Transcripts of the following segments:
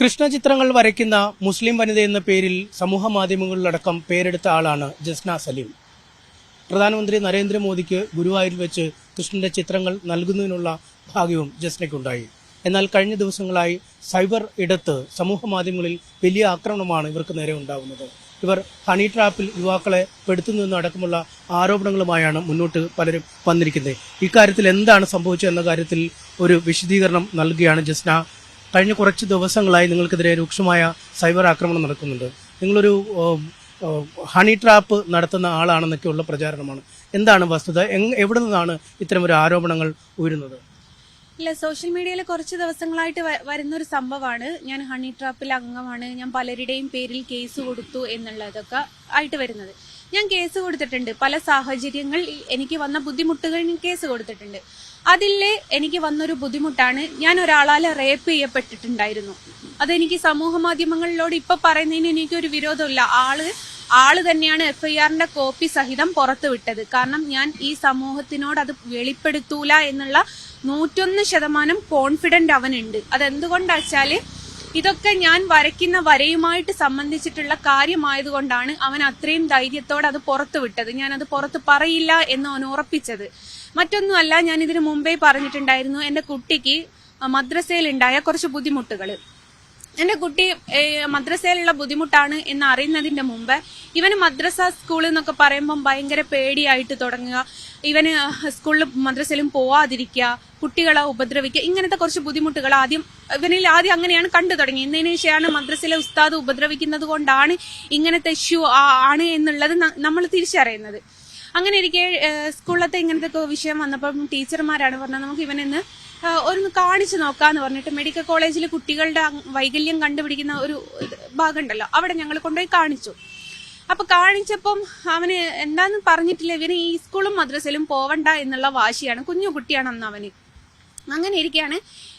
കൃഷ്ണചിത്രങ്ങൾ വരയ്ക്കുന്ന മുസ്ലിം വനിത എന്ന പേരിൽ സമൂഹ മാധ്യമങ്ങളിലടക്കം പേരെടുത്ത ആളാണ് ജസ്ന സലീം. പ്രധാനമന്ത്രി നരേന്ദ്രമോദിക്ക് ഗുരുവായൂരിൽ വെച്ച് കൃഷ്ണന്റെ ചിത്രങ്ങൾ നൽകുന്നതിനുള്ള ഭാഗ്യവും ജസ്നയ്ക്കുണ്ടായി. എന്നാൽ കഴിഞ്ഞ ദിവസങ്ങളായി സൈബർ ഇടത്ത് സമൂഹ മാധ്യമങ്ങളിൽ വലിയ ആക്രമണമാണ് ഇവർക്ക് നേരെ ഉണ്ടാകുന്നത് ഇവർ ഹണി ട്രാപ്പിൽ യുവാക്കളെ പെടുത്തുന്നതെന്നടക്കമുള്ള ആരോപണങ്ങളുമായാണ് മുന്നോട്ട് പലരും വന്നിരിക്കുന്നത്. ഇക്കാര്യത്തിൽ എന്താണ് സംഭവിച്ചത് എന്ന കാര്യത്തിൽ ഒരു വിശദീകരണം നൽകുകയാണ് ജസ്ന. കഴിഞ്ഞ കുറച്ച് ദിവസങ്ങളായി നിങ്ങൾക്കെതിരെ രൂക്ഷമായ സൈബർ ആക്രമണം നടക്കുന്നുണ്ട്. നിങ്ങളൊരു ഹണി ട്രാപ്പ് നടത്തുന്ന ആളാണെന്നൊക്കെയുള്ള പ്രചാരണമാണ്. എന്താണ് വസ്തുത? എവിടെ നിന്നാണ് ഇത്തരം ഒരു ആരോപണങ്ങൾ ഉയരുന്നത്? ഇല്ല സോഷ്യൽ മീഡിയയിൽ കുറച്ച് ദിവസങ്ങളായിട്ട് വരുന്ന ഒരു സംഭവമാണ്. ഞാൻ ഹണി ട്രാപ്പിൽ അംഗമാണ്. ഞാൻ പലരുടെയും പേരിൽ കേസ് കൊടുത്തു എന്നുള്ളതൊക്കെ ആയിട്ട് വരുന്നത്. ഞാൻ കേസ് കൊടുത്തിട്ടുണ്ട്. പല സാഹചര്യങ്ങൾ എനിക്ക് വന്ന ബുദ്ധിമുട്ടുകൾ കേസ് കൊടുത്തിട്ടുണ്ട്. അതിൽ എനിക്ക് വന്നൊരു ബുദ്ധിമുട്ടാണ്. ഞാൻ ഒരാളാൽ റേപ്പ് ചെയ്യപ്പെട്ടിട്ടുണ്ടായിരുന്നു. അതെനിക്ക് സമൂഹ മാധ്യമങ്ങളിലോട് ഇപ്പൊ പറയുന്നതിന് എനിക്കൊരു വിരോധമില്ല. ആൾ ആൾ തന്നെയാണ് എഫ്ഐആറിന്റെ കോപ്പി സഹിതം പുറത്തു വിട്ടത്. കാരണം ഞാൻ ഈ സമൂഹത്തിനോട് അത് വെളിപ്പെടുത്തൂല എന്നുള്ള നൂറ്റൊന്ന് ശതമാനം കോൺഫിഡന്റ് അവനുണ്ട്. അതെന്തുകൊണ്ടാ വെച്ചാൽ ഇതൊക്കെ ഞാൻ വരയ്ക്കുന്ന വരയുമായിട്ട് സംബന്ധിച്ചിട്ടുള്ള കാര്യമായതുകൊണ്ടാണ് അവൻ അത്രയും ധൈര്യത്തോടെ അത് പുറത്തു വിട്ടത്. ഞാൻ അത് പുറത്ത് പറയില്ല എന്ന് അവൻ ഉറപ്പിച്ചത്. മറ്റൊന്നുമല്ല ഞാൻ ഇതിനു മുമ്പേ പറഞ്ഞിട്ടുണ്ടായിരുന്നു എന്റെ കുട്ടിക്ക് മദ്രസയിലുണ്ടായ കുറച്ച് ബുദ്ധിമുട്ടുകൾ എന്റെ കുട്ടി മദ്രസയിലുള്ള ബുദ്ധിമുട്ടാണ് എന്ന് അറിയുന്നതിന്റെ മുമ്പ് ഇവന് മദ്രസ സ്കൂൾ എന്നൊക്കെ പറയുമ്പം ഭയങ്കര പേടിയായിട്ട് തുടങ്ങുക. ഇവന് സ്കൂളിൽ മദ്രസയിലും പോവാതിരിക്കുക കുട്ടികളെ ഉപദ്രവിക്കുക ഇങ്ങനത്തെ കുറച്ച് ബുദ്ധിമുട്ടുകൾ ആദ്യം ഇവനിൽ ആദ്യം അങ്ങനെയാണ് കണ്ടു തുടങ്ങി. എന്നതിന് ശേഷമാണ് മദ്രസയിലെ ഉസ്താദ് ഉപദ്രവിക്കുന്നത് കൊണ്ടാണ് ഇങ്ങനത്തെ ഇഷ്യൂ ആണ് എന്നുള്ളത് നമ്മൾ തിരിച്ചറിയുന്നത്. അങ്ങനെ ഇരിക്കെ സ്കൂളിലത്തെ ഇങ്ങനത്തെ വിഷയം വന്നപ്പം ടീച്ചർമാരാണ് പറഞ്ഞത് നമുക്ക് ഇവനെന്ന് ഒന്ന് കാണിച്ചു നോക്കാന്ന് പറഞ്ഞിട്ട് മെഡിക്കൽ കോളേജിൽ കുട്ടികളുടെ വൈകല്യം കണ്ടുപിടിക്കുന്ന ഒരു ഭാഗമുണ്ടല്ലോ അവിടെ ഞങ്ങൾ കൊണ്ടുപോയി കാണിച്ചു. അപ്പൊ കാണിച്ചപ്പം അവന് എന്താന്ന് പറഞ്ഞിട്ടില്ല ഇവന് ഈ സ്കൂളും മദ്രസയിലും പോവണ്ട എന്നുള്ള വാശിയാണ് കുഞ്ഞു കുട്ടിയാണ് അന്ന് അവന്. അങ്ങനെ ഇരിക്കുകയാണ്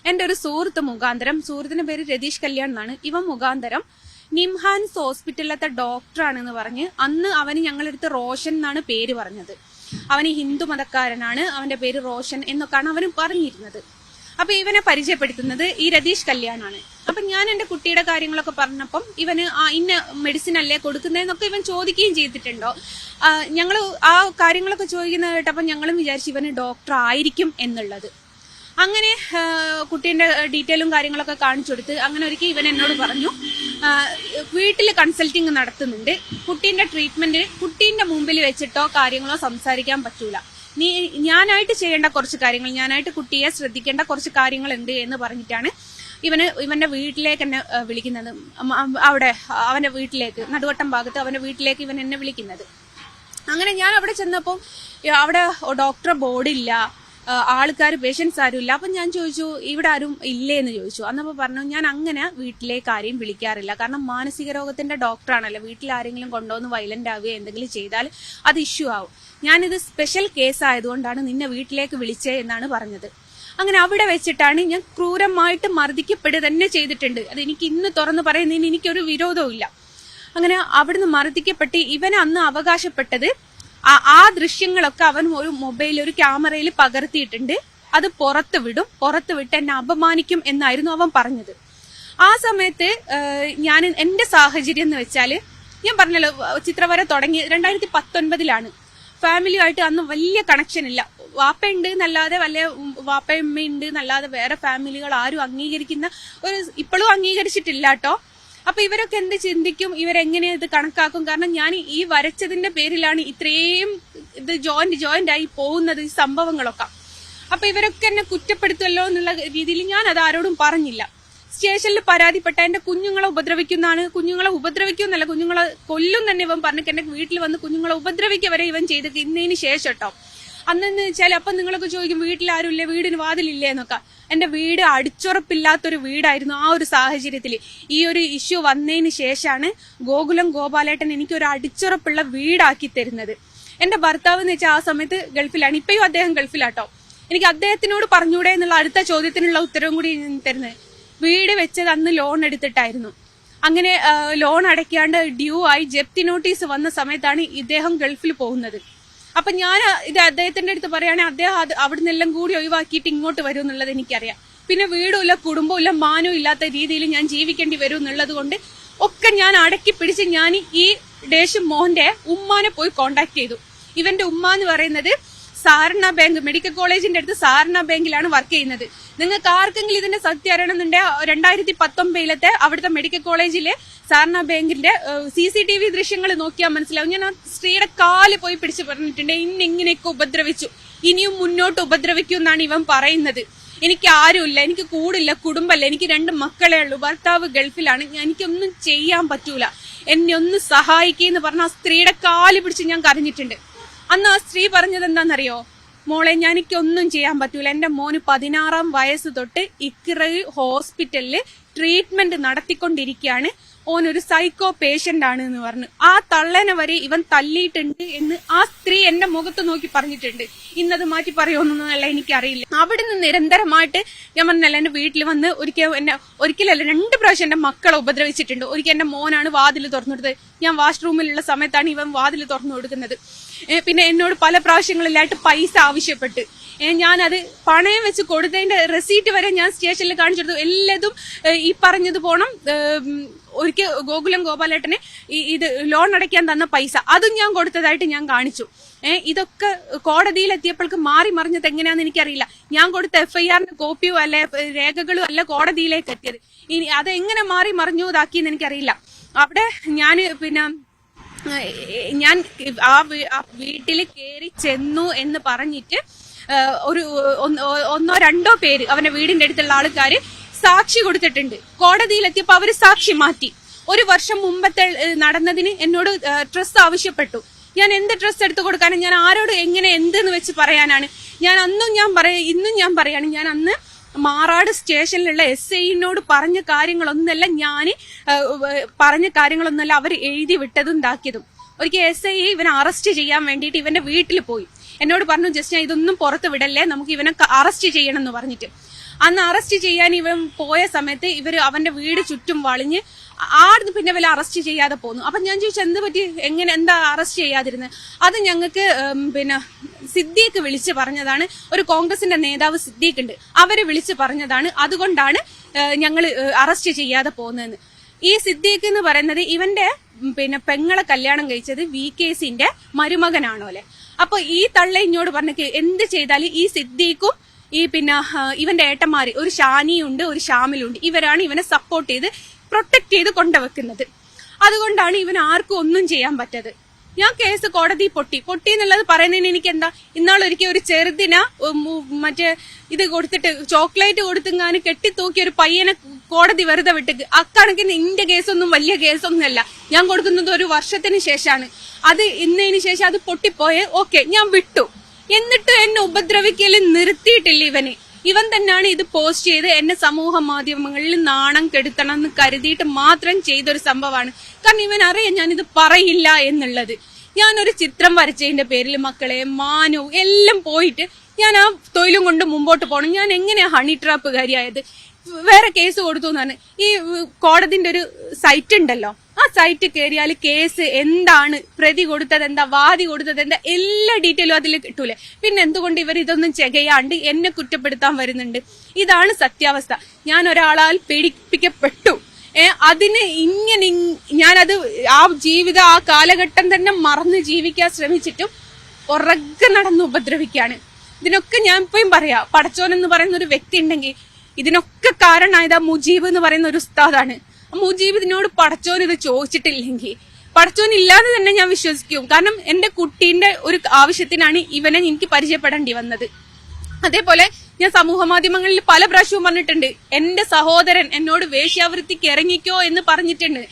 എന്റെ ഒരു സുഹൃത്ത് മുഖാന്തരം സുഹൃത്തിന്റെ പേര് രതീഷ് കല്യാൺ എന്നാണ്. ഇവ മുഖാന്തരം നിംഹാൻസ് ഹോസ്പിറ്റലിലത്തെ ഡോക്ടറാണെന്ന് പറഞ്ഞ് അന്ന് അവന് ഞങ്ങളെടുത്ത് റോഷൻ എന്നാണ് പേര് പറഞ്ഞത്. അവന് ഹിന്ദു മതക്കാരനാണ് അവന്റെ പേര് റോഷൻ എന്നൊക്കെയാണ് അവന് പറഞ്ഞിരുന്നത്. അപ്പൊ ഇവനെ പരിചയപ്പെടുത്തുന്നത് ഈ രതീഷ് കല്യാണാണ്. അപ്പൊ ഞാൻ എന്റെ കുട്ടിയുടെ കാര്യങ്ങളൊക്കെ പറഞ്ഞപ്പം ഇവന് ആ ഇന്ന മെഡിസിൻ അല്ലേ കൊടുക്കുന്നതെന്നൊക്കെ ഇവൻ ചോദിക്കുകയും ചെയ്തിട്ടുണ്ടോ? ഞങ്ങൾ ആ കാര്യങ്ങളൊക്കെ ചോദിക്കുന്നത് കേട്ടപ്പോൾ ഞങ്ങളും വിചാരിച്ചു ഇവന് ഡോക്ടർ ആയിരിക്കും എന്നുള്ളത്. അങ്ങനെ കുട്ടീന്റെ ഡീറ്റെയിലും കാര്യങ്ങളൊക്കെ കാണിച്ചു കൊടുത്ത് അങ്ങനെ ഒരിക്കൽ ഇവൻ എന്നോട് പറഞ്ഞു. വീട്ടിൽ കൺസൾട്ടിങ് നടത്തുന്നുണ്ട്. കുട്ടീന്റെ ട്രീറ്റ്മെന്റ് കുട്ടീന്റെ മുമ്പിൽ വെച്ചിട്ടോ കാര്യങ്ങളോ സംസാരിക്കാൻ പറ്റൂല. നീ ഞാനായിട്ട് ചെയ്യേണ്ട കുറച്ച് കാര്യങ്ങൾ ഞാനായിട്ട് കുട്ടിയെ ശ്രദ്ധിക്കേണ്ട കുറച്ച് കാര്യങ്ങൾ ഉണ്ട് എന്ന് പറഞ്ഞിട്ടാണ് ഇവന് ഇവന്റെ വീട്ടിലേക്ക് എന്നെ വിളിക്കുന്നത്. അവിടെ അവന്റെ വീട്ടിലേക്ക് നടുവട്ടം ഭാഗത്ത് അവന്റെ വീട്ടിലേക്ക് ഇവൻ എന്നെ വിളിക്കുന്നത്. അങ്ങനെ ഞാൻ അവിടെ ചെന്നപ്പോൾ അവിടെ ഡോക്ടറെ ബോർഡില്ല ആൾക്കാർ പേഷ്യൻസ് ആരും ഇല്ല അപ്പം ഞാൻ ചോദിച്ചു ഇവിടെ ആരും ഇല്ലേ എന്ന് ചോദിച്ചു. അന്നപ്പോൾ പറഞ്ഞു ഞാൻ അങ്ങനെ വീട്ടിലേക്ക് ആരെയും വിളിക്കാറില്ല. കാരണം മാനസിക രോഗത്തിന്റെ ഡോക്ടറാണല്ലോ വീട്ടിൽ ആരെങ്കിലും കൊണ്ടുവന്ന് വയലന്റ് ആവുകയോ എന്തെങ്കിലും ചെയ്താൽ അത് ഇഷ്യൂ ആവും. ഞാനിത് സ്പെഷ്യൽ കേസ് ആയതുകൊണ്ടാണ് നിന്നെ വീട്ടിലേക്ക് വിളിച്ചേ എന്നാണ് പറഞ്ഞത്. അങ്ങനെ അവിടെ വെച്ചിട്ടാണ് ഞാൻ ക്രൂരമായിട്ട് മർദ്ദിക്കപ്പെടുക തന്നെ ചെയ്തിട്ടുണ്ട്. അത് എനിക്ക് ഇന്ന് തുറന്ന് പറയുന്നതിന് എനിക്കൊരു വിരോധവും ഇല്ല അങ്ങനെ അവിടുന്ന് മർദ്ദിക്കപ്പെട്ട് ഇവൻ അന്ന് അവകാശപ്പെട്ടത് ആ- ദൃശ്യങ്ങളൊക്കെ അവൻ ഒരു മൊബൈൽ ഒരു ക്യാമറയിൽ പകർത്തിയിട്ടുണ്ട്. അത് പുറത്ത് വിടും. പുറത്ത് വിട്ട് എന്നെ അപമാനിക്കും എന്നായിരുന്നു അവൻ പറഞ്ഞത്. ആ സമയത്ത് ഞാൻ എന്റെ സാഹചര്യം എന്ന് വെച്ചാൽ ഞാൻ പറഞ്ഞല്ലോ ചിത്രവര തുടങ്ങി രണ്ടായിരത്തി പത്തൊൻപതിലാണ് ഫാമിലിയുമായിട്ട് അന്ന് വലിയ കണക്ഷൻ ഇല്ല. വാപ്പ ഉണ്ട് എന്നല്ലാതെ വല്ല വാപ്പയമ്മ ഉണ്ട് എന്നല്ലാതെ വേറെ ഫാമിലികൾ ആരും അംഗീകരിക്കുന്ന ഒരു ഇപ്പോഴും അംഗീകരിച്ചിട്ടില്ല കേട്ടോ. അപ്പൊ ഇവരൊക്കെ എന്ത് ചിന്തിക്കും? ഇവരെങ്ങനെ ഇത് കണക്കാക്കും? കാരണം ഞാൻ ഈ വരച്ചതിന്റെ പേരിലാണ് ഇത്രയും ഇത് ജോയിന്റ് ജോയിന്റ് ആയി പോകുന്നത് ഈ സംഭവങ്ങളൊക്കെ. അപ്പൊ ഇവരൊക്കെ എന്നെ കുറ്റപ്പെടുത്തുമല്ലോ എന്നുള്ള രീതിയിൽ ഞാൻ അത് ആരോടും പറഞ്ഞില്ല. സ്റ്റേഷനിൽ പരാതിപ്പെട്ട എന്റെ കുഞ്ഞുങ്ങളെ ഉപദ്രവിക്കുന്നതാണ്. കുഞ്ഞുങ്ങളെ ഉപദ്രവിക്കുന്നല്ല കുഞ്ഞുങ്ങളെ കൊല്ലും തന്നെ ഇവൻ പറഞ്ഞിട്ട് എന്റെ വീട്ടിൽ വന്ന് കുഞ്ഞുങ്ങളെ ഉപദ്രവിക്കുക വരെ ഇവൻ ചെയ്തിട്ട് ഇന്നതിന് ശേഷം കേട്ടോ അന്നെന്ന് വെച്ചാൽ അപ്പം നിങ്ങളൊക്കെ ചോദിക്കും വീട്ടിൽ ആരുമില്ലേ വീടിന് വാതിലില്ലേ? എന്നൊക്കെ. എന്റെ വീട് അടിച്ചുറപ്പില്ലാത്തൊരു വീടായിരുന്നു ആ ഒരു സാഹചര്യത്തിൽ ഈ ഒരു ഇഷ്യൂ വന്നതിന് ശേഷമാണ് ഗോകുലം ഗോപാലേട്ടൻ എനിക്ക് ഒരു അടിച്ചുറപ്പുള്ള വീടാക്കി തരുന്നത്. എന്റെ ഭർത്താവ് എന്ന് വെച്ചാൽ ആ സമയത്ത് ഗൾഫിലാണ്. ഇപ്പോഴും അദ്ദേഹം ഗൾഫിലാട്ടോ. എനിക്ക് അദ്ദേഹത്തിനോട് പറഞ്ഞൂടെ എന്നുള്ള അടുത്ത ചോദ്യത്തിനുള്ള ഉത്തരവും കൂടി തരുന്നത്. വീട് വെച്ചത് അന്ന് ലോൺ എടുത്തിട്ടായിരുന്നു. അങ്ങനെ ലോൺ അടയ്ക്കാണ്ട് ഡ്യൂ ആയി ജപ്തി നോട്ടീസ് വന്ന സമയത്താണ് ഇദ്ദേഹം ഗൾഫിൽ പോകുന്നത്. അപ്പൊ ഞാൻ ഇത് അദ്ദേഹത്തിന്റെ അടുത്ത് പറയുകയാണെങ്കിൽ അദ്ദേഹം അത് അവിടുന്ന് എല്ലാം കൂടി ഒഴിവാക്കിയിട്ട് ഇങ്ങോട്ട് വരും എന്നുള്ളത് എനിക്കറിയാം. പിന്നെ വീടുമില്ല കുടുംബമില്ല മാനവും ഇല്ലാത്ത രീതിയിൽ ഞാൻ ജീവിക്കേണ്ടി വരും എന്നുള്ളത് കൊണ്ട് ഒക്കെ ഞാൻ അടക്കി പിടിച്ച് ഞാൻ ഈ ഡേഷ് മോഹന്റെ ഉമ്മാനെ പോയി കോണ്ടാക്ട് ചെയ്തു. ഇവന്റെ ഉമ്മ എന്ന് പറയുന്നത് സാരണ ബാങ്ക് മെഡിക്കൽ കോളേജിന്റെ അടുത്ത് സാരണ ബാങ്കിലാണ് വർക്ക് ചെയ്യുന്നത്. നിങ്ങൾക്ക് ആർക്കെങ്കിലും ഇതിന്റെ സത്യം അറിയണമെന്നുണ്ടെങ്കിൽ രണ്ടായിരത്തി പത്തൊമ്പതിലത്തെ അവിടുത്തെ മെഡിക്കൽ കോളേജിലെ സാരണ ബാങ്കിന്റെ സി സി ടി വി ദൃശ്യങ്ങൾ നോക്കിയാൽ മനസ്സിലാവും. ഞാൻ ആ സ്ത്രീയുടെ കാൽ പോയി പിടിച്ച് പറഞ്ഞിട്ടുണ്ട്. ഇന്ന് ഇങ്ങനെയൊക്കെ ഉപദ്രവിച്ചു. ഇനിയും മുന്നോട്ട് ഉപദ്രവിക്കും എന്നാണ് ഇവൻ പറയുന്നത്. എനിക്ക് ആരുമില്ല എനിക്ക് കൂടില്ല കുടുംബമല്ല എനിക്ക് രണ്ട് മക്കളെ ഉള്ളൂ. ഭർത്താവ് ഗൾഫിലാണ്. എനിക്കൊന്നും ചെയ്യാൻ പറ്റൂല. എന്നെ ഒന്ന് സഹായിക്കെന്ന് പറഞ്ഞ ആ സ്ത്രീയുടെ കാൽ പിടിച്ച് ഞാൻ കരഞ്ഞിട്ടുണ്ട്. അന്ന് ആ സ്ത്രീ പറഞ്ഞത് എന്താണെന്നറിയോ? മോളെ ഞാൻ എനിക്കൊന്നും ചെയ്യാൻ പറ്റൂല. എന്റെ മോന് പതിനാറാം വയസ്സ് തൊട്ട് ഇക്ര ഹോസ്പിറ്റലിൽ ട്രീറ്റ്മെന്റ് നടത്തിക്കൊണ്ടിരിക്കുകയാണ് ഒരു സൈക്കോ പേഷ്യന്റ് ആണ് എന്ന് പറഞ്ഞു. ആ തള്ളനെ വരെ ഇവൻ തല്ലിയിട്ടുണ്ട് എന്ന് ആ സ്ത്രീ എന്റെ മുഖത്ത് നോക്കി പറഞ്ഞിട്ടുണ്ട്. ഇന്നത് മാറ്റി പറയുമെന്നല്ല എനിക്കറിയില്ല. അവിടുന്ന് നിരന്തരമായിട്ട് ഞാൻ പറഞ്ഞല്ല എന്റെ വീട്ടിൽ വന്ന് ഒരിക്കൽ എന്നെ ഒരിക്കലല്ല രണ്ട് പ്രാവശ്യം എന്റെ മക്കളെ ഉപദ്രവിച്ചിട്ടുണ്ട്. ഒരിക്കൽ എന്റെ മോനാണ് വാതിൽ തുറന്നു കൊടുത്തത് ഞാൻ വാഷ്റൂമിലുള്ള സമയത്താണ് ഇവൻ വാതിൽ തുറന്നു കൊടുക്കുന്നത് പിന്നെ എന്നോട് പല പ്രാവശ്യങ്ങളിലായിട്ട് പൈസ ആവശ്യപ്പെട്ട്. ഞാനത് പണയം വെച്ച് കൊടുത്തതിന്റെ റെസീറ്റ് വരെ ഞാൻ സ്റ്റേഷനിൽ കാണിച്ചെടുത്തു. എല്ലാതും ഈ പറഞ്ഞത് പോണം ഒരിക്കൽ ഗോകുലം ഗോപാലേട്ടനെ ഇത് ലോൺ അടയ്ക്കാൻ തന്ന പൈസ. അതും ഞാൻ കൊടുത്തതായിട്ട് ഞാൻ കാണിച്ചു. ഏഹ് ഇതൊക്കെ കോടതിയിൽ എത്തിയപ്പോൾക്ക് മാറി മറിഞ്ഞത് എങ്ങനെയാണെന്ന് എനിക്കറിയില്ല. ഞാൻ കൊടുത്ത എഫ്ഐആറിന്റെ കോപ്പിയോ അല്ല രേഖകളോ അല്ല കോടതിയിലേക്ക് എത്തിയത്. ഇനി അത് എങ്ങനെ മാറി മറിഞ്ഞു ഇതാക്കിയെന്ന് എനിക്കറിയില്ല. അവിടെ ഞാൻ പിന്നെ ഞാൻ ആ വീട്ടിൽ കയറി ചെന്നു എന്ന് പറഞ്ഞിട്ട് ഒരു ഒന്നോ രണ്ടോ പേര് അവന്റെ വീടിന്റെ അടുത്തുള്ള ആൾക്കാർ സാക്ഷി കൊടുത്തിട്ടുണ്ട്. കോടതിയിലെത്തിയപ്പോ അവർ സാക്ഷി മാറ്റി. ഒരു വർഷം മുമ്പത്തെ നടന്നതിന് എന്നോട് ഡ്രസ്സ് ആവശ്യപ്പെട്ടു. ഞാൻ എന്ത് ഡ്രസ്സ് എടുത്തു കൊടുക്കാനും ഞാൻ ആരോട് എങ്ങനെ എന്തെന്ന് വെച്ച് പറയാനാണ്. ഞാൻ അന്നും ഞാൻ പറയാ ഇന്നും ഞാൻ പറയാണ് ഞാൻ അന്ന് മാറാട് സ്റ്റേഷനിലുള്ള എസ് ഐനോട് പറഞ്ഞ കാര്യങ്ങളൊന്നല്ല ഞാൻ പറഞ്ഞ കാര്യങ്ങളൊന്നല്ല അവർ എഴുതി വിട്ടതും ഇതാക്കിയതും. ഒരിക്കൽ എസ് ഐ ഇവനെ അറസ്റ്റ് ചെയ്യാൻ വേണ്ടിയിട്ട് ഇവന്റെ വീട്ടിൽ പോയി. എന്നോട് പറഞ്ഞു ജസ്റ്റ് ഞാൻ ഇതൊന്നും പുറത്ത് വിടല്ലേ? നമുക്ക് ഇവനെ അറസ്റ്റ് ചെയ്യണം എന്ന് പറഞ്ഞിട്ട്. അന്ന് അറസ്റ്റ് ചെയ്യാൻ ഇവൻ പോയ സമയത്ത് ഇവർ അവന്റെ വീട് ചുറ്റും വളഞ്ഞ് ആടുന്ന് പിന്നെ വല്ല അറസ്റ്റ് ചെയ്യാതെ പോന്നു. അപ്പൊ ഞാൻ ചോദിച്ചു എന്ത് പറ്റി? എങ്ങനെ? എന്താ അറസ്റ്റ് ചെയ്യാതിരുന്നത് അത് ഞങ്ങൾക്ക് പിന്നെ സിദ്ദീഖ് വിളിച്ച് പറഞ്ഞതാണ്. ഒരു കോൺഗ്രസിന്റെ നേതാവ് സിദ്ദീഖ് ഉണ്ട് അവരെ വിളിച്ച് പറഞ്ഞതാണ്. അതുകൊണ്ടാണ് ഞങ്ങൾ അറസ്റ്റ് ചെയ്യാതെ പോകുന്നതെന്ന് ഈ സിദ്ദീഖ് എന്ന് പറയുന്നത് ഇവന്റെ പിന്നെ പെങ്ങളെ കല്യാണം കഴിച്ചത് വി കെ സിന്റെ മരുമകനാണോ അല്ലെ അപ്പൊ ഈ തള്ള ഇങ്ങോട് പറഞ്ഞ എന്ത് ചെയ്താലും ഈ സിദ്ദീഖും ഈ പിന്നെ ഇവന്റെ ഏട്ടന്മാര് ഒരു ഷാനിയുണ്ട് ഒരു ഷാമിലുണ്ട് ഇവരാണ് ഇവനെ സപ്പോർട്ട് ചെയ്ത് പ്രൊട്ടക്ട് ചെയ്ത് കൊണ്ടുവെക്കുന്നത്. അതുകൊണ്ടാണ് ഇവൻ ആർക്കും ഒന്നും ചെയ്യാൻ പറ്റത് ഞാൻ കേസ് കോടതി പൊട്ടി. പൊട്ടി എന്നുള്ളത് പറയുന്നതിന് എനിക്ക് എന്താ ഇന്നാളൊരിക്കൽ ഒരു ചെറുതിന മറ്റേ ഇത് കൊടുത്തിട്ട് ചോക്ലേറ്റ് കൊടുത്തെങ്ങാന് കെട്ടിത്തൂക്കി ഒരു പയ്യനെ കോടതി വെറുതെ വിട്ടേക്ക് അക്കണക്കിന് എന്റെ കേസൊന്നും വലിയ കേസൊന്നുമല്ല. ഞാൻ കൊടുക്കുന്നത് ഒരു വർഷത്തിന് ശേഷമാണ്. അത് ഇന്നതിന് ശേഷം അത് പൊട്ടിപ്പോയെ ഓക്കെ ഞാൻ വിട്ടു. എന്നിട്ട് എന്നെ ഉപദ്രവിക്കൽ നിർത്തിയിട്ടില്ല ഇവന്. ഇവൻ തന്നെയാണ് ഇത് പോസ്റ്റ് ചെയ്ത് എന്നെ സമൂഹ മാധ്യമങ്ങളിൽ നാണം കെടുത്തണം എന്ന് കരുതിയിട്ട് മാത്രം ചെയ്തൊരു സംഭവമാണ്. കാരണം ഇവൻ അറിയാം ഞാനിത് പറയില്ല എന്നുള്ളത്. ഞാനൊരു ചിത്രം വരച്ചതിന്റെ പേരിൽ മക്കളെ മാനു എല്ലാം പോയിട്ട് ഞാൻ ആ തൊഴിലും കൊണ്ട് മുമ്പോട്ട് പോകണം ഞാൻ എങ്ങനെയാ ഹണി ട്രാപ്പുകാരിയായത് വേറെ കേസ് കൊടുത്തു എന്നാണ്. ഈ കോടതിന്റെ ഒരു സൈറ്റ് ഉണ്ടല്ലോ. ആ സൈറ്റ് കയറിയാൽ കേസ് എന്താണ്? പ്രതി കൊടുത്തത് എന്താ? വാദി കൊടുത്തത് എന്താ? എല്ലാ ഡീറ്റെയിലും അതിൽ കിട്ടൂലേ. പിന്നെ എന്തുകൊണ്ട് ഇവർ ഇതൊന്നും ചെകയാണ്ട് എന്നെ കുറ്റപ്പെടുത്താൻ വരുന്നുണ്ട്? ഇതാണ് സത്യാവസ്ഥ. ഞാൻ ഒരാളാൽ പീഡിപ്പിക്കപ്പെട്ടു. അതിന് ഇങ്ങനെ ഇങ്- ഞാനത് ആ ജീവിത ആ കാലഘട്ടം തന്നെ മറന്ന് ജീവിക്കാൻ ശ്രമിച്ചിട്ടും ഉറക്കെ നടന്ന് ഉപദ്രവിക്കാണ് ഇതിനൊക്കെ ഞാൻ ഇപ്പോഴും പറയാം പടച്ചോൻ എന്ന് പറയുന്ന ഒരു വ്യക്തി ഉണ്ടെങ്കിൽ ഇതിനൊക്കെ കാരണമായത് മുജീബ് എന്ന് പറയുന്ന ഒരു ഉസ്താദാണ്. മുജീബ് ഇതിനോട് പടച്ചോൻ ഇത് ചോദിച്ചിട്ടില്ലെങ്കിൽ പടച്ചോൻ ഇല്ലാതെ തന്നെ ഞാൻ വിശ്വസിക്കും. കാരണം എന്റെ കുട്ടീന്റെ ഒരു ആവശ്യത്തിനാണ് ഇവനെ എനിക്ക് പരിചയപ്പെടേണ്ടി വന്നത്. അതേപോലെ ഞാൻ സമൂഹ മാധ്യമങ്ങളിൽ പല പ്രാവശ്യവും പറഞ്ഞിട്ടുണ്ട് എന്റെ സഹോദരൻ എന്നോട് വേശ്യാവൃത്തിക്ക് ഇറങ്ങിക്കോ എന്ന് പറഞ്ഞിട്ടുണ്ട്.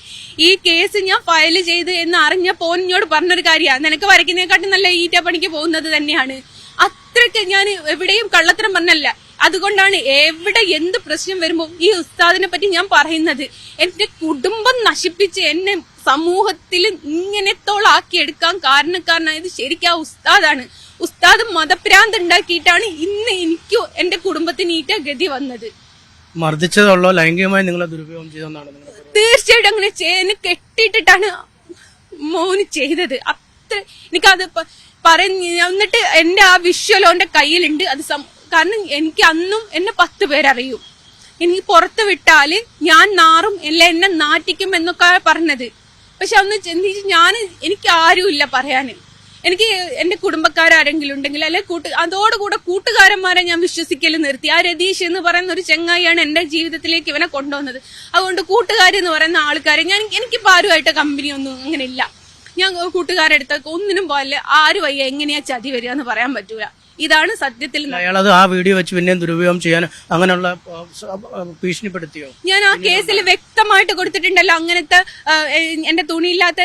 ഈ കേസ് ഞാൻ ഫയൽ ചെയ്ത് എന്ന് അറിഞ്ഞ എന്നോട് പറഞ്ഞൊരു കാര്യമാണ് നിനക്ക് വരയ്ക്കുന്നതിനെക്കാട്ടും നല്ല ഈറ്റ പണിക്ക് പോകുന്നത് തന്നെയാണ്. അത്രയ്ക്ക് ഞാൻ എവിടെയും കള്ളത്തരം പറഞ്ഞല്ല. അതുകൊണ്ടാണ് എവിടെ എന്ത് പ്രശ്നം വരുമ്പോ ഈ ഉസ്താദിനെ പറ്റി ഞാൻ പറയുന്നത്. എന്റെ കുടുംബം നശിപ്പിച്ച് എന്നെ സമൂഹത്തിൽ ഇങ്ങനത്തോളാക്കി എടുക്കാൻ കാരണക്കാരനായത് ശരിക്കും ആ ഉസ്താദാണ്. ഉസ്താദ് മതഭ്രാന്ത് ഉണ്ടാക്കിയിട്ടാണ് ഇന്ന് എനിക്ക് എന്റെ കുടുംബത്തിന് ഈറ്റ ഗതി വന്നത്. മർദ്ദിച്ചതുള്ളോ? ലൈംഗികമായി നിങ്ങളെ ദുരുപയോഗം ചെയ്തെന്നാണ് തീർച്ചയായിട്ടും അങ്ങനെ ചേന് കെട്ടിയിട്ടിട്ടാണ് മോന് ചെയ്തത്. അത്ര എനിക്കത് പ- പറഞ്ഞ് എന്നിട്ട് എന്റെ ആ വിഷ്വൽ ഓന്റെ കയ്യിലുണ്ട്. അത് കാരണം എനിക്ക് അന്നും എന്നെ പത്ത് പേരറിയും. എനിക്ക് പുറത്ത് വിട്ടാൽ ഞാൻ നാറും അല്ല എന്നെ നാറ്റിക്കും എന്നൊക്കെ പറഞ്ഞത്. പക്ഷെ അന്ന് ചിന്തിച്ച് ഞാൻ എനിക്ക് ആരുമില്ല പറയാന്. എനിക്ക് എന്റെ കുടുംബക്കാരെങ്കിലും ഉണ്ടെങ്കിൽ അല്ലെ കൂട്ട് അതോടുകൂടെ കൂട്ടുകാരന്മാരെ ഞാൻ വിശ്വസിക്കൽ നിർത്തി. ആ രതീഷ് എന്ന് പറയുന്ന ഒരു ചെങ്ങായിയാണ് എന്റെ ജീവിതത്തിലേക്ക് ഇവനെ കൊണ്ടുവന്നത്. അതുകൊണ്ട് കൂട്ടുകാരെന്ന് പറയുന്ന ആൾക്കാരെ ഞാൻ എനിക്കിപ്പോ ആരുമായിട്ട് കമ്പനി ഒന്നും അങ്ങനെ ഇല്ല ഞാൻ കൂട്ടുകാരെടുത്തൊക്കെ ഒന്നിനും പോലെ ആര് വയ്യ? എങ്ങനെയാ ചതി വരിക എന്ന് പറയാൻ പറ്റൂല. ഇതാണ് സത്യത്തിൽ അയാൾ അയാളത് ആ വീഡിയോ വെച്ച് പിന്നെയും ദുരുപയോഗം ചെയ്യാൻ അങ്ങനെയുള്ള ഭീഷണിപ്പെടുത്തിയോ? ഞാൻ ആ കേസിൽ വ്യക്തമായിട്ട് കൊടുത്തിട്ടുണ്ടല്ലോ അങ്ങനത്തെ എന്റെ തുണിയില്ലാത്ത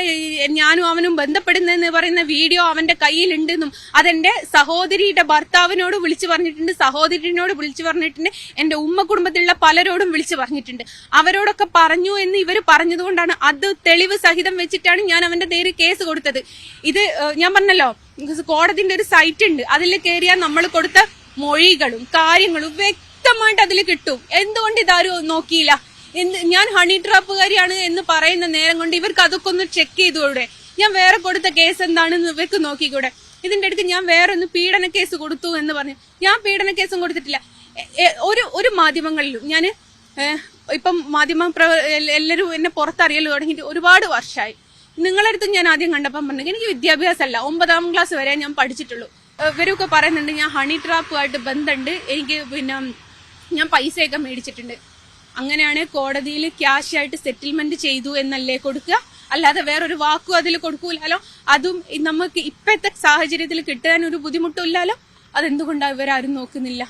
ഞാനും അവനും ബന്ധപ്പെടുന്നെന്ന് പറയുന്ന വീഡിയോ അവന്റെ കയ്യിലുണ്ടെന്നും അതെന്റെ സഹോദരിയുടെ ഭർത്താവിനോട് വിളിച്ചു പറഞ്ഞിട്ടുണ്ട് സഹോദരിനോട് വിളിച്ചു പറഞ്ഞിട്ടുണ്ട് എന്റെ ഉമ്മ കുടുംബത്തിലുള്ള പലരോടും വിളിച്ചു പറഞ്ഞിട്ടുണ്ട്. അവരോടൊക്കെ പറഞ്ഞു എന്ന് ഇവർ പറഞ്ഞതുകൊണ്ടാണ് അത് തെളിവ് സഹിതം വെച്ചിട്ടാണ് ഞാൻ അവന്റെ നേരെ കേസ് കൊടുത്തത്. ഇത് ഞാൻ പറഞ്ഞല്ലോ കോടതിന്റെ ഒരു സൈറ്റ് ഉണ്ട്. അതിൽ കയറിയാൽ നമ്മൾ കൊടുത്ത മൊഴികളും കാര്യങ്ങളും വ്യക്തമായിട്ട് അതിൽ കിട്ടും. എന്തുകൊണ്ട് ഇതാരും നോക്കിയില്ല? എന്ത് ഞാൻ ഹണി ട്രാപ്പുകാരിയാണ് എന്ന് പറയുന്ന നേരം കൊണ്ട് ഇവർക്ക് അതൊക്കെ ഒന്ന് ചെക്ക് ചെയ്തുകൂടെ? ഞാൻ വേറെ കൊടുത്ത കേസ് എന്താണെന്ന് ഇവർക്ക് നോക്കിക്കൂടെ? ഇതിന്റെ അടുത്ത് ഞാൻ വേറെ ഒന്ന് പീഡന കേസ് കൊടുത്തു എന്ന് പറഞ്ഞു. ഞാൻ പീഡന കേസും കൊടുത്തിട്ടില്ല. ഒരു ഒരു മാധ്യമങ്ങളിലും ഞാൻ ഇപ്പം മാധ്യമ എല്ലാവരും എന്നെ പുറത്തറിയൽ തുടങ്ങിയിട്ട് ഒരുപാട് വർഷമായി നിങ്ങളടുത്ത് ഞാൻ ആദ്യം കണ്ടപ്പം പറഞ്ഞു എനിക്ക് വിദ്യാഭ്യാസമല്ല ഒമ്പതാം ക്ലാസ് വരെ ഞാൻ പഠിച്ചിട്ടുള്ളൂ. ഇവരൊക്കെ പറയുന്നുണ്ട് ഞാൻ ഹണി ട്രാപ്പുമായിട്ട് ബന്ധമുണ്ട് എനിക്ക് പിന്നെ ഞാൻ പൈസയൊക്കെ മേടിച്ചിട്ടുണ്ട്. അങ്ങനെയാണ് കോടതിയിൽ ക്യാഷ് ആയിട്ട് സെറ്റിൽമെന്റ് ചെയ്തു എന്നല്ലേ കൊടുക്കുക? അല്ലാതെ വേറൊരു വാക്കും അതിൽ കൊടുക്കൂലല്ലോ അതും നമുക്ക് ഇപ്പോഴത്തെ സാഹചര്യത്തിൽ കിട്ടാൻ ഒരു ബുദ്ധിമുട്ടില്ലല്ലോ അതെന്തുകൊണ്ടാണ് ഇവരാരും നോക്കുന്നില്ല?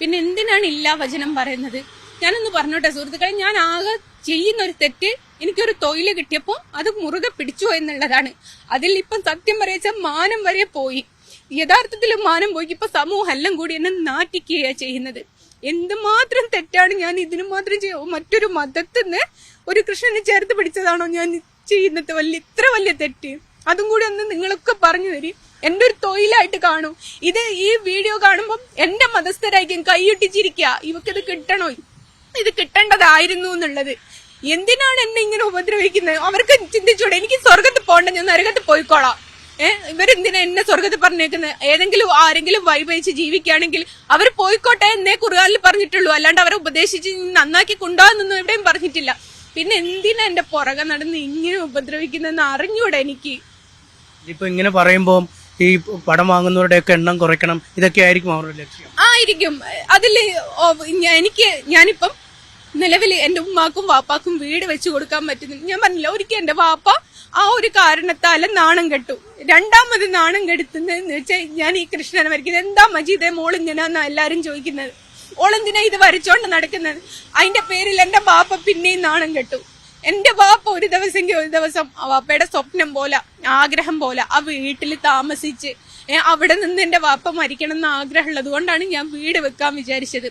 പിന്നെ എന്തിനാണ് ഇല്ല വചനം പറയുന്നത്? ഞാനൊന്ന് പറഞ്ഞോട്ടെ സുഹൃത്തുക്കളെ ഞാൻ ആകെ ചെയ്യുന്ന ഒരു തെറ്റ് എനിക്കൊരു തൊഴിൽ കിട്ടിയപ്പോൾ അത് മുറുകെ പിടിച്ചു എന്നുള്ളതാണ്. അതിൽ ഇപ്പം സത്യം പറയച്ച മാനം വരെ പോയി. യഥാർത്ഥത്തിൽ മാനം പോയി ഇപ്പൊ സമൂഹം എല്ലാം കൂടി എന്നെ നാട്ടിക്കുകയാണ് ചെയ്യുന്നത്. എന്തുമാത്രം തെറ്റാണ് ഞാൻ ഇതിനു മാത്രം ചെയ്യും മറ്റൊരു മതത്തിന്ന് ഒരു കൃഷ്ണനെ ചേർത്ത് പിടിച്ചതാണോ ഞാൻ ചെയ്യുന്നത്? വലിയ ഇത്ര വലിയ തെറ്റ്. അതും കൂടി ഒന്ന് നിങ്ങളൊക്കെ പറഞ്ഞു തരും. എന്റെ ഒരു തൊഴിലായിട്ട് കാണും. ഇത് ഈ വീഡിയോ കാണുമ്പോൾ എന്റെ മതസ്ഥരായിരിക്കും കൈയൊട്ടിച്ചിരിക്കുക ഇവക്കത് കിട്ടണോ? ഇത് കിട്ടേണ്ടതായിരുന്നു എന്നുള്ളത്. എന്തിനാണ് എന്നെ ഇങ്ങനെ ഉപദ്രവിക്കുന്നത്? അവർക്ക് ചിന്തിച്ചൂടെ എനിക്ക് സ്വർഗത്ത് പോകണ്ട ഞാൻ നരകത്ത് പോയിക്കോളാം. ഏഹ് ഇവരെന്തിനാ എന്നെ സ്വർഗത്തിൽ പറഞ്ഞേക്കുന്നത് ഏതെങ്കിലും ആരെങ്കിലും വൈബയിച്ച് ജീവിക്കുകയാണെങ്കിൽ അവർ പോയിക്കോട്ടെ എന്നെ കുറുകാലിൽ പറഞ്ഞിട്ടുള്ളൂ. അല്ലാണ്ട് അവരെ ഉപദേശിച്ച് നന്നാക്കി കൊണ്ടുപോകാന്നൊന്നും എവിടെയും പറഞ്ഞിട്ടില്ല. പിന്നെ എന്തിനാ എന്റെ പുറകെ നടന്ന് ഇങ്ങനെ ഉപദ്രവിക്കുന്നെന്ന് അറിഞ്ഞൂടെ എനിക്ക്? ഇപ്പൊ ഇങ്ങനെ പറയുമ്പോ ഈ പടം വാങ്ങുന്നവരുടെ ഒക്കെ എണ്ണം കുറയ്ക്കണം. ഇതൊക്കെ ആയിരിക്കും അവരുടെ ലക്ഷ്യം. ആയിരിക്കും. അതിൽ എനിക്ക് ഞാനിപ്പം നിലവിൽ എന്റെ ഉമ്മാക്കും വാപ്പാക്കും വീട് വെച്ചു കൊടുക്കാൻ പറ്റുന്നില്ല. ഞാൻ പറഞ്ഞില്ല ഒരിക്കൽ എന്റെ വാപ്പ ആ ഒരു കാരണത്താൽ നാണം കെട്ടു. രണ്ടാമത് നാണം കെടുത്തുന്നതെന്ന് വെച്ചാൽ ഞാൻ ഈ കൃഷ്ണനെ വരയ്ക്കുന്നത് എന്താ മജീദെ മോൾ എല്ലാരും ചോദിക്കുന്നത്? ഓളെന്തിനാ ഇത് വരച്ചോണ്ട് നടക്കുന്നത്? അതിന്റെ പേരിൽ എന്റെ ബാപ്പ പിന്നെയും നാണം കെട്ടു. എന്റെ ബാപ്പ ഒരു ദിവസമെങ്കിൽ ഒരു ദിവസം വാപ്പയുടെ സ്വപ്നം പോലെ ആഗ്രഹം പോലെ. ആ വീട്ടിൽ താമസിച്ച് അവിടെ നിന്ന് എന്റെ വാപ്പ മരിക്കണം എന്ന് ആഗ്രഹമുള്ളത് കൊണ്ടാണ് ഞാൻ വീട് വെക്കാൻ വിചാരിച്ചത്.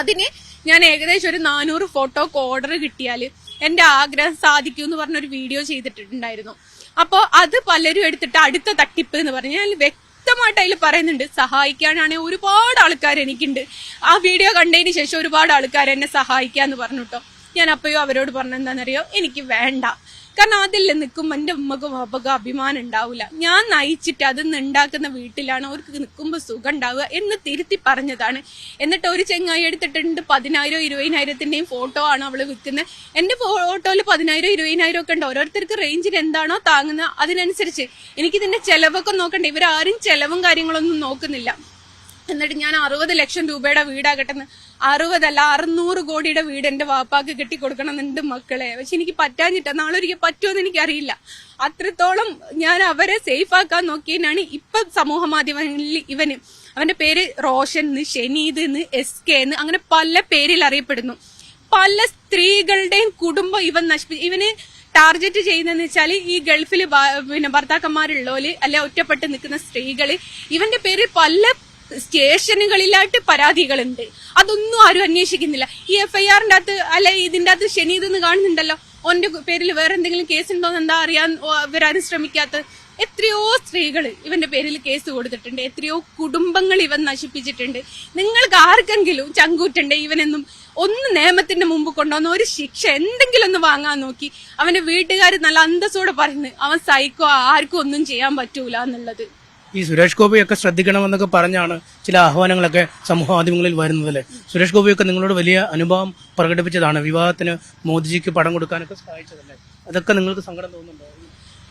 അതിന് ഞാൻ ഏകദേശം ഒരു നാനൂറ് ഫോട്ടോ ഓർഡർ കിട്ടിയാൽ എന്റെ ആഗ്രഹം സാധിക്കൂ എന്ന് പറഞ്ഞൊരു വീഡിയോ ചെയ്തിട്ടുണ്ടായിരുന്നു. അപ്പോൾ അത് പലരും എടുത്തിട്ട് അടുത്ത തട്ടിപ്പ് എന്ന് പറഞ്ഞ് ഞാൻ വ്യക്തമായിട്ട് അതിൽ പറയുന്നുണ്ട് സഹായിക്കാനാണെങ്കിൽ ഒരുപാട് ആൾക്കാർ എനിക്കുണ്ട്. ആ വീഡിയോ കണ്ടതിന് ശേഷം ഒരുപാട് ആൾക്കാർ എന്നെ സഹായിക്കാന്ന് പറഞ്ഞു കേട്ടോ ഞാൻ അപ്പോഴും അവരോട് പറഞ്ഞെന്താണെന്നറിയോ എനിക്ക് വേണ്ട. കാരണം അതിൽ നിൽക്കുമ്പോൾ എന്റെ ഉമ്മക്കും അപ്പക്കും അഭിമാനം ഉണ്ടാവില്ല ഞാൻ നയിച്ചിട്ട് അത് ഉണ്ടാക്കുന്ന വീട്ടിലാണ് അവർക്ക് നിൽക്കുമ്പോൾ സുഖം ഉണ്ടാവുക എന്ന് തിരുത്തി പറഞ്ഞതാണ്. എന്നിട്ട് ഒരു ചെങ്ങായി എടുത്തിട്ടുണ്ട് പതിനായിരം ഇരുപതിനായിരത്തിന്റെയും ഫോട്ടോ ആണ് അവൾ വിൽക്കുന്നത് എന്റെ ഫോട്ടോയിൽ പതിനായിരം ഇരുപതിനായിരം ഒക്കെ ഉണ്ട്. ഓരോരുത്തർക്ക് റേഞ്ചിന് എന്താണോ താങ്ങുന്നത് അതിനനുസരിച്ച്. എനിക്കിതിന്റെ ചിലവൊക്കെ നോക്കണ്ടേ? ഇവരാരും ചിലവും കാര്യങ്ങളൊന്നും നോക്കുന്നില്ല. എന്നിട്ട് ഞാൻ അറുപത് ലക്ഷം രൂപയുടെ വീടാ കിട്ടുന്നത് അറുപതല്ല അറുന്നൂറ് കോടിയുടെ വീട് എന്റെ വാപ്പാക്ക് കെട്ടിക്കൊടുക്കണം എന്നുണ്ട് മക്കളെ. പക്ഷെ എനിക്ക് പറ്റാഞ്ഞിട്ട നാളെ ഒരിക്കൽ പറ്റുമെന്ന് എനിക്കറിയില്ല. അത്രത്തോളം ഞാൻ അവരെ സേഫ് ആക്കാൻ നോക്കിയതിനാണ് ഇപ്പൊ സമൂഹ മാധ്യമങ്ങളിൽ ഇവന്. അവന്റെ പേര് റോഷൻ എന്ന് ഷെനീദ് എന്ന് എസ് കെ എന്ന് അങ്ങനെ പല പേരിൽ അറിയപ്പെടുന്നു. പല സ്ത്രീകളുടെയും കുടുംബം ഇവൻ നശിപ്പി ഇവന് ടാർഗറ്റ് ചെയ്യുന്നതെന്ന് വെച്ചാൽ ഈ ഗൾഫിൽ പിന്നെ ഭർത്താക്കന്മാരുള്ളോൽ അല്ലെ ഒറ്റപ്പെട്ട് നിൽക്കുന്ന സ്ത്രീകൾ ഇവന്റെ പേരിൽ പല സ്റ്റേഷനുകളിലായിട്ട് പരാതികളുണ്ട്. അതൊന്നും ആരും അന്വേഷിക്കുന്നില്ല. ഈ എഫ് ഐ ആറിന്റെ അകത്ത് അല്ലെ ഇതിന്റെ അകത്ത് ഷെനീതെന്ന് കാണുന്നുണ്ടല്ലോ. ഓന്റെ പേരിൽ വേറെ എന്തെങ്കിലും കേസ് ഉണ്ടോ എന്ന് എന്താ അറിയാൻ ഓ, ഇവരാരും ശ്രമിക്കാത്തത്. എത്രയോ സ്ത്രീകൾ ഇവന്റെ പേരിൽ കേസ് കൊടുത്തിട്ടുണ്ട്. എത്രയോ കുടുംബങ്ങൾ ഇവൻ നശിപ്പിച്ചിട്ടുണ്ട്. നിങ്ങൾക്ക് ആർക്കെങ്കിലും ചങ്കൂറ്റുണ്ട് ഇവനെന്നും ഒന്ന് നിയമത്തിന്റെ മുമ്പ് കൊണ്ടുവന്ന ഒരു ശിക്ഷ എന്തെങ്കിലും ഒന്ന് വാങ്ങാൻ നോക്കി. അവന്റെ വീട്ടുകാർ നല്ല അന്തസ്സോടെ പറയുന്നു അവൻ സൈക്കോ ആർക്കും ഒന്നും ചെയ്യാൻ പറ്റൂല എന്നുള്ളത്. ഈ സുരേഷ് ഗോപിയൊക്കെ ശ്രദ്ധിക്കണമെന്നൊക്കെ പറഞ്ഞാണ് ചില ആഹ്വാനങ്ങളൊക്കെ സമൂഹ മാധ്യമങ്ങളിൽ വരുന്നതല്ലേ സുരേഷ് ഗോപിയൊക്കെ നിങ്ങളോട് വലിയ അനുഭവം പ്രകടിപ്പിച്ചതാണ്. വിവാഹത്തിന് മോദിജിക്ക് പടം കൊടുക്കാനൊക്കെ സഹായിച്ചതല്ലേ? അതൊക്കെ നിങ്ങൾക്ക് സങ്കടം തോന്നുന്നുണ്ടോ?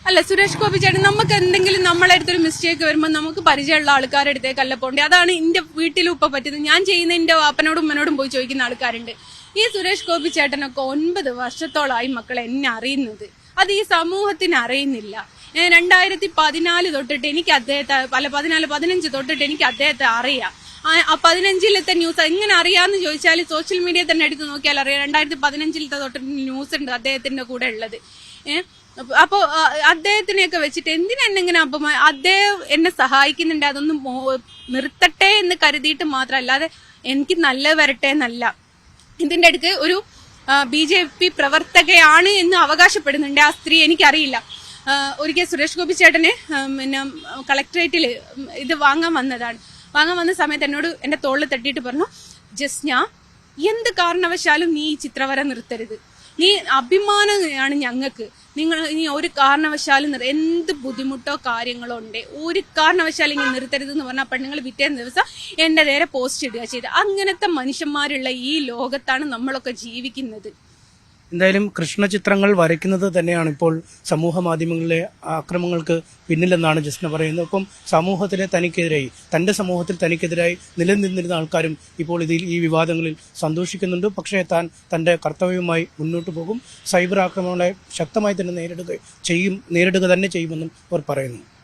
അല്ല സുരേഷ് ഗോപി ചേട്ടൻ നമുക്ക് എന്തെങ്കിലും നമ്മളെ അടുത്തൊരു മിസ്റ്റേക്ക് വരുമ്പോൾ നമുക്ക് പരിചയമുള്ള ആൾക്കാരുടെ അടുത്തേക്ക് അല്ല പോണ്ടേ അതാണ് എന്റെ വീട്ടിലും ഇപ്പൊ പറ്റിയത്. ഞാൻ ചെയ്യുന്ന എന്റെ വാപ്പനോടും ഉമ്മനോടും പോയി ചോദിക്കുന്ന ആൾക്കാരുണ്ട്. ഈ സുരേഷ് ഗോപി ചേട്ടനൊക്കെ ഒൻപത് വർഷത്തോളമായി മക്കളെ എന്നെ അറിയുന്നത്. അത് ഈ സമൂഹത്തിന് അറിയുന്നില്ല. രണ്ടായിരത്തി പതിനാല് തൊട്ടിട്ട് എനിക്ക് അദ്ദേഹത്തെ പല പതിനാല് പതിനഞ്ച് തൊട്ടിട്ട് എനിക്ക് അദ്ദേഹത്തെ അറിയാം. ആ- പതിനഞ്ചിലത്തെ ന്യൂസ് എങ്ങനെ അറിയാന്ന് ചോദിച്ചാൽ സോഷ്യൽ മീഡിയ തന്നെ എടുത്ത് നോക്കിയാൽ അറിയാം. രണ്ടായിരത്തി പതിനഞ്ചിലത്തെ തൊട്ടിട്ട് ന്യൂസ് ഉണ്ട് അദ്ദേഹത്തിന്റെ കൂടെ ഉള്ളത്. ഏഹ് അപ്പോ ആ, അദ്ദേഹത്തിനെയൊക്കെ വെച്ചിട്ട് എന്തിനാ എന്നെ ഇങ്ങനെ അദ്ദേഹം എന്നെ സഹായിക്കുന്നുണ്ട് അതൊന്ന് നിർത്തട്ടെ എന്ന് കരുതിയിട്ട് മാത്രം അല്ലാതെ എനിക്ക് നല്ല വരട്ടെ എന്നല്ല. ഇതിന്റെ അടുക്ക് ഒരു ബി ജെ പി പ്രവർത്തകയാണ് എന്ന് അവകാശപ്പെടുന്നുണ്ട് ആ സ്ത്രീ എനിക്കറിയില്ല. ഒരിക്കൽ സുരേഷ് ഗോപി ചേട്ടനെ പിന്നെ കളക്ടറേറ്റിൽ ഇത് വാങ്ങാൻ വന്നതാണ്. വാങ്ങാൻ വന്ന സമയത്ത് എന്നോട് എന്റെ തോളിൽ തട്ടിയിട്ട് പറഞ്ഞു ജസ്ന എന്ത് കാരണവശാലും നീ ഈ ചിത്രവര നിർത്തരുത്. നീ അഭിമാനമാണ് ഞങ്ങൾക്ക്. നിങ്ങൾ ഇനി ഒരു കാരണവശാലും എന്ത് ബുദ്ധിമുട്ടോ കാര്യങ്ങളോ ഉണ്ട് ഒരു കാരണവശാലും ഇങ്ങനെ നിർത്തരുത് എന്ന് പറഞ്ഞാൽ പെണ്ണുങ്ങൾ പിറ്റേന്ന് ദിവസം എന്റെ നേരെ പോസ്റ്റ് ഇടുക ചെയ്ത്. അങ്ങനത്തെ മനുഷ്യന്മാരുള്ള ഈ ലോകത്താണ് നമ്മളൊക്കെ ജീവിക്കുന്നത്. എന്തായാലും കൃഷ്ണ ചിത്രങ്ങൾ വരയ്ക്കുന്നത് തന്നെയാണ് ഇപ്പോൾ സമൂഹ മാധ്യമങ്ങളിലെ ആക്രമങ്ങൾക്ക് പിന്നിലെന്നാണ് ജസ്ന പറയുന്നത്. ഒപ്പം സമൂഹത്തിലെ തനിക്കെതിരായി തന്റെ സമൂഹത്തിൽ തനിക്കെതിരായി നിലനിന്നിരുന്ന ആൾക്കാരും ഇപ്പോൾ ഇതിൽ ഈ വിവാദങ്ങളിൽ സന്തോഷിക്കുന്നുണ്ട്. പക്ഷേ താൻ തന്റെ കർത്തവ്യവുമായി മുന്നോട്ട് പോകും. സൈബർ ആക്രമണങ്ങളെ ശക്തമായി തന്നെ നേരിടുക ചെയ്യും നേരിടുക തന്നെ ചെയ്യുമെന്നും അവർ പറയുന്നു.